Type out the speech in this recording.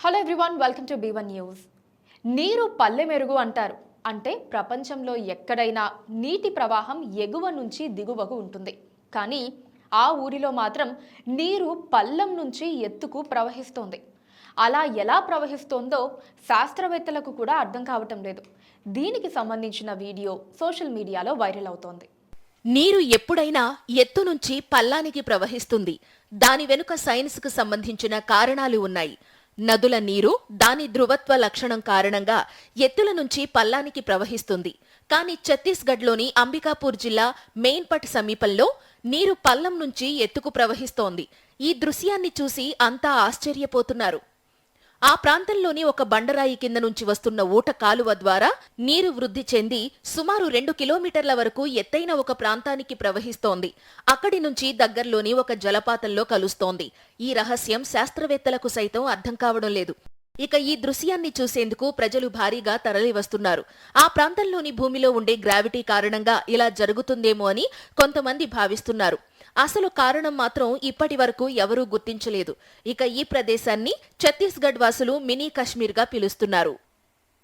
Hello everyone welcome to B one news నీరు పల్లె మెరుగు అంటారు. అంటే ప్రపంచంలో ఎక్కడైనా నీటి ప్రవాహం ఎగువ నుంచి దిగువకు ఉంటుంది. కానీ ఆ ఊరిలో మాత్రం నీరు పల్లం నుంచి ఎత్తుకు ప్రవహిస్తోంది. అలా ఎలా ప్రవహిస్తోందో శాస్త్రవేత్తలకు కూడా అర్థం కావటం లేదు. దీనికి సంబంధించిన వీడియో సోషల్ మీడియాలో వైరల్ అవుతోంది. నీరు ఎప్పుడైనా ఎత్తు నుంచి పల్లానికి ప్రవహిస్తుంది. దాని వెనుక సైన్స్కు సంబంధించిన కారణాలు ఉన్నాయి. నదుల నీరు దాని ధృవత్వ లక్షణం కారణంగా ఎత్తుల నుంచి పల్లానికి ప్రవహిస్తుంది. కానీ ఛత్తీస్గఢ్లోని అంబికాపూర్ జిల్లా మెయిన్పట్ సమీపంలో నీరు పల్లం నుంచి ఎత్తుకు ప్రవహిస్తోంది. ఈ దృశ్యాన్ని చూసి అంతా ఆశ్చర్యపోతున్నారు. ఆ ప్రాంతంలోని ఒక బండరాయి కింద నుంచి వస్తున్న ఊట కాలువ ద్వారా నీరు వృద్ధి చెంది సుమారు రెండు కిలోమీటర్ల వరకు ఎత్తైన ఒక ప్రాంతానికి ప్రవహిస్తోంది. అక్కడి నుంచి దగ్గర్లోని ఒక జలపాతంలో కలుస్తోంది. ఈ రహస్యం శాస్త్రవేత్తలకు సైతం అర్థం కావడం లేదు. ఇక ఈ దృశ్యాన్ని చూసేందుకు ప్రజలు భారీగా తరలివస్తున్నారు. ఆ ప్రాంతంలోని భూమిలో ఉండే గ్రావిటీ కారణంగా ఇలా జరుగుతుందేమో అని కొంతమంది భావిస్తున్నారు. అసలు కారణం మాత్రం ఇప్పటి వరకు ఎవరూ గుర్తించలేదు. ఇక ఈ ప్రదేశాన్ని ఛత్తీస్గఢ్ వాసులు మినీ కశ్మీర్గా పిలుస్తున్నారు.